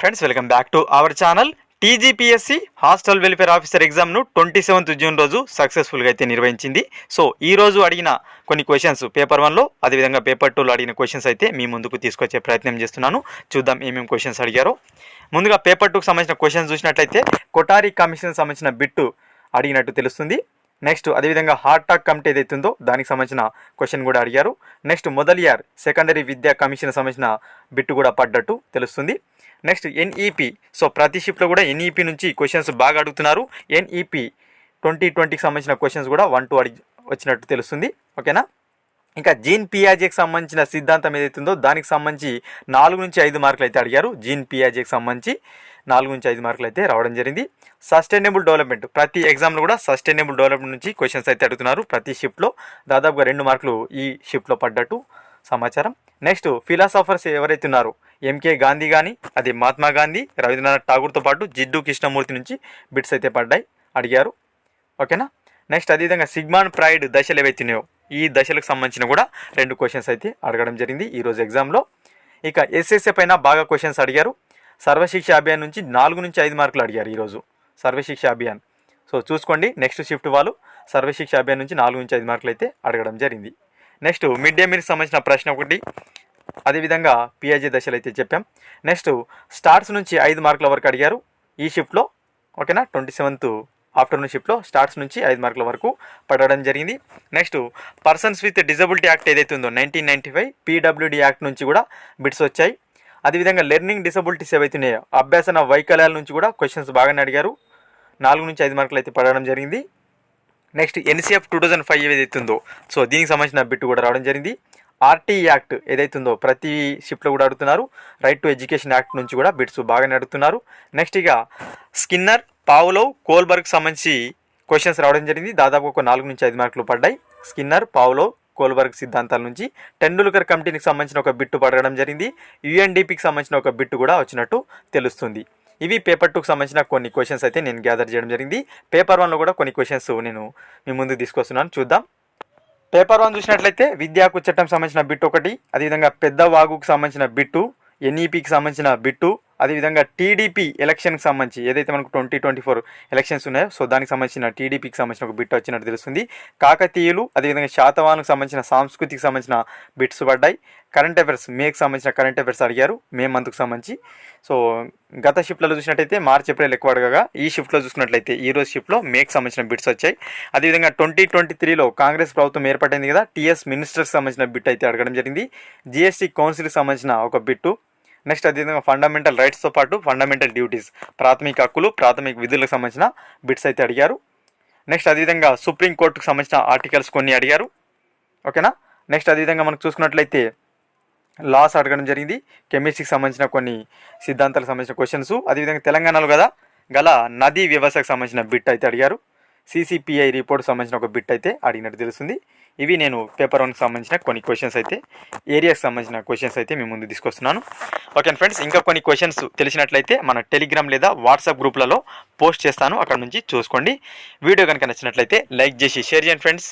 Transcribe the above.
Friends welcome back to our channel TGPSC hostel welfare officer ఎగ్జామ్ను twenty seventh June రోజు సక్సెస్ఫుల్గా అయితే నిర్వహించింది. So ఈ రోజు అడిగిన కొన్ని క్వశ్చన్స్ పేపర్ వన్లో అదేవిధంగా పేపర్ టూలో అడిగిన క్వశ్చన్స్ అయితే మీ ముందుకు తీసుకొచ్చే ప్రయత్నం చేస్తున్నాను. చూద్దాం ఏమేమి క్వశ్చన్స్ అడిగారో. ముందుగా పేపర్ టూకి సంబంధించిన క్వశ్చన్స్ చూసినట్లయితే కొటారి కమిషన్ సంబంధించిన బిట్టు అడిగినట్టు తెలుస్తుంది. నెక్స్ట్ అదేవిధంగా హార్ట్ టాక్ కమిటీ ఏదైతే ఉందో దానికి సంబంధించిన క్వశ్చన్ కూడా అడిగారు. నెక్స్ట్ మొదలియార్ సెకండరీ విద్యా కమిషన్ సంబంధించిన బిట్టు కూడా పడ్డట్టు తెలుస్తుంది. నెక్స్ట్ ఎన్ఈపి సో ప్రతి షిఫ్ట్లో కూడా ఎన్ఈపి నుంచి క్వశ్చన్స్ బాగా అడుగుతున్నారు. ఎన్ఈపి ట్వంటీ ట్వంటీకి సంబంధించిన క్వశ్చన్స్ కూడా వన్ టూ అడిగి వచ్చినట్టు తెలుస్తుంది. ఓకేనా ఇంకా జీన్ పియాజేకి సంబంధించిన సిద్ధాంతం ఏదైతుందో ఉందో దానికి సంబంధించి నాలుగు నుంచి ఐదు మార్కులు అయితే అడిగారు జీన్ పియాజేకి సంబంధించి నాలుగు నుంచి ఐదు మార్కులు అయితే రావడం జరిగింది. సస్టైనబుల్ డెవలప్మెంట్ ప్రతి ఎగ్జామ్లో కూడా సస్టైనబుల్ డెవలప్మెంట్ నుంచి క్వశ్చన్స్ అయితే అడుగుతున్నారు. ప్రతి షిఫ్ట్లో దాదాపుగా రెండు మార్కులు ఈ షిఫ్ట్లో పడ్డట్టు సమాచారం. నెక్స్ట్ ఫిలాసాఫర్స్ ఎవరైతే ఉన్నారో ఎంకే గాంధీ కానీ అది మహాత్మా గాంధీ రవీంద్రనాథ్ ఠాగూర్తో పాటు జిడ్డు కృష్ణమూర్తి నుంచి బిట్స్ అయితే పడ్డాయి అడిగారు. ఓకేనా నెక్స్ట్ అదేవిధంగా సిగ్మాన్ ప్రైడ్ దశలు ఏవైతే ఉన్నాయో ఈ దశలకు సంబంధించిన కూడా రెండు క్వశ్చన్స్ అయితే అడగడం జరిగింది ఈరోజు ఎగ్జామ్లో ఇక ఎస్ఎస్ఏ పైన బాగా క్వశ్చన్స్ అడిగారు. సర్వశిక్ష అభియాన్ నుంచి నాలుగు నుంచి ఐదు మార్కులు అడిగారు ఈరోజు సర్వశిక్ష అభియాన్. సో చూసుకోండి నెక్స్ట్ షిఫ్ట్ వాళ్ళు సర్వశిక్ష అభియాన్ నుంచి నాలుగు నుంచి ఐదు మార్కులు అయితే అడగడం జరిగింది. నెక్స్ట్ మిడ్ డే మీల్కి సంబంధించిన ప్రశ్న ఒకటి. అదేవిధంగా పిఐజీ దశలు అయితే చెప్పాం. నెక్స్ట్ స్టార్స్ నుంచి ఐదు మార్కుల వరకు అడిగారు ఈ షిఫ్ట్లో. ఓకేనా? ట్వంటీ సెవెంత్ ఆఫ్టర్నూన్ షిఫ్ట్లో స్టార్ట్స్ నుంచి ఐదు మార్కుల వరకు పడడం జరిగింది. Next persons with disability act ఏదైతే ఉందో nineteen ninety five PWD act నుంచి కూడా బిట్స్ వచ్చాయి. అదేవిధంగా లెర్నింగ్ డిసబిలిటీస్ ఏవైతే ఉన్నాయో అభ్యాసన వైకల్యాల నుంచి కూడా క్వశ్చన్స్ బాగానే అడిగారు. నాలుగు నుంచి ఐదు మార్కులు అయితే పడడం జరిగింది. Next NCF two thousand five ఏదైతే ఉందో సో దీనికి సంబంధించిన బిట్ కూడా రావడం జరిగింది. ఆర్టీ యాక్ట్ ఏదైతే ఉందో ప్రతి షిఫ్ట్లో కూడా అడుగుతున్నారు. రైట్ టు ఎడ్యుకేషన్ యాక్ట్ నుంచి కూడా బిట్స్ బాగానే అడుగుతున్నారు. నెక్స్ట్ ఇక స్కిన్నర్ పావులో కోల్బర్గ్ సంబంధించి క్వశ్చన్స్ రావడం జరిగింది. దాదాపు ఒక నాలుగు నుంచి ఐదు మార్కులు పడ్డాయి. స్కిన్నర్ పావులో కోల్బర్గ్ సిద్ధాంతాల నుంచి టెండూల్కర్ కమిటీకి సంబంధించిన ఒక బిట్టు పడగడం జరిగింది. యుఎన్డిపికి సంబంధించిన ఒక బిట్టు కూడా వచ్చినట్టు తెలుస్తుంది. ఇవి పేపర్ టూకి సంబంధించిన కొన్ని క్వశ్చన్స్ అయితే నేను గ్యాదర్ చేయడం జరిగింది. పేపర్ వన్లో కూడా కొన్ని క్వశ్చన్స్ నేను మీ ముందు తీసుకొస్తున్నాను. చూద్దాం. పేపర్ వన్ చూసినట్లయితే విద్యాకు చట్టం సంబంధించిన బిట్ ఒకటి అదేవిధంగా పెద్ద వాగుకు సంబంధించిన బిట్టు ఎన్ఈపికి సంబంధించిన బిట్టు అదేవిధంగా టీడీపీ ఎలక్షన్కి సంబంధించి ఏదైతే మనకు ట్వంటీ ట్వంటీ ఫోర్ ఎలక్షన్స్ ఉన్నాయో సో దానికి సంబంధించిన టీడీపీకి సంబంధించిన ఒక బిట్ వచ్చినట్టు తెలుస్తుంది. కాకతీయులు అదేవిధంగా శాతవానికి సంబంధించిన సాంస్కృతికి సంబంధించిన బిట్స్ పడ్డాయి. కరెంట్ అఫైర్స్ మేకి సంబంధించిన కరెంట్ అఫైర్స్ అడిగారు మే మంత్కి సంబంధించి. సో గత షిఫ్ట్లలో చూసినట్టయితే మార్చ్ ఏప్రిల్ ఎక్కువ అడగగా ఈ షిఫ్ట్లో చూసినట్లయితే ఈ రోజు షిఫ్ట్లో మేకి సంబంధించిన బిట్స్ వచ్చాయి. అదేవిధంగా ట్వంటీ ట్వంటీ త్రీలో కాంగ్రెస్ ప్రభుత్వం ఏర్పడింది కదా టీఎస్ మినిస్టర్కి సంబంధించిన బిట్ అయితే అడగడం జరిగింది. జిఎస్టీ కౌన్సిల్కి సంబంధించిన ఒక బిట్టు నెక్స్ట్ అదేవిధంగా ఫండమెంటల్ రైట్స్తో పాటు ఫండమెంటల్ డ్యూటీస్ ప్రాథమిక హక్కులు ప్రాథమిక విధులకు సంబంధించిన బిట్స్ అయితే అడిగారు. నెక్స్ట్ అదేవిధంగా సుప్రీంకోర్టుకు సంబంధించిన ఆర్టికల్స్ కొన్ని అడిగారు. ఓకేనా నెక్స్ట్ అదేవిధంగా మనకు చూసుకున్నట్లయితే లాస్ అడగడం జరిగింది. కెమిస్ట్రీకి సంబంధించిన కొన్ని సిద్ధాంతాలకు సంబంధించిన క్వశ్చన్స్ అదేవిధంగా తెలంగాణలో కదా గల నదీ వ్యవస్థకు సంబంధించిన బిట్ అయితే అడిగారు. సిసిపిఐ రిపోర్ట్ సంబంధించిన ఒక బిట్ అయితే అడిగినట్టు తెలుస్తుంది. ఇవి నేను పేపర్ వన్కి సంబంధించిన కొన్ని క్వశ్చన్స్ అయితే ఏరియాకి సంబంధించిన క్వశ్చన్స్ అయితే మీ ముందు తీసుకొస్తున్నాను. ఓకే ఫ్రెండ్స్ ఇంకా కొన్ని క్వశ్చన్స్ తెలిసినట్లయితే మన టెలిగ్రామ్ లేదా వాట్సాప్ గ్రూప్లలో పోస్ట్ చేస్తాను. అక్కడ నుంచి చూసుకోండి. వీడియో కనుక నచ్చినట్లయితే లైక్ చేసి షేర్ చేయండి ఫ్రెండ్స్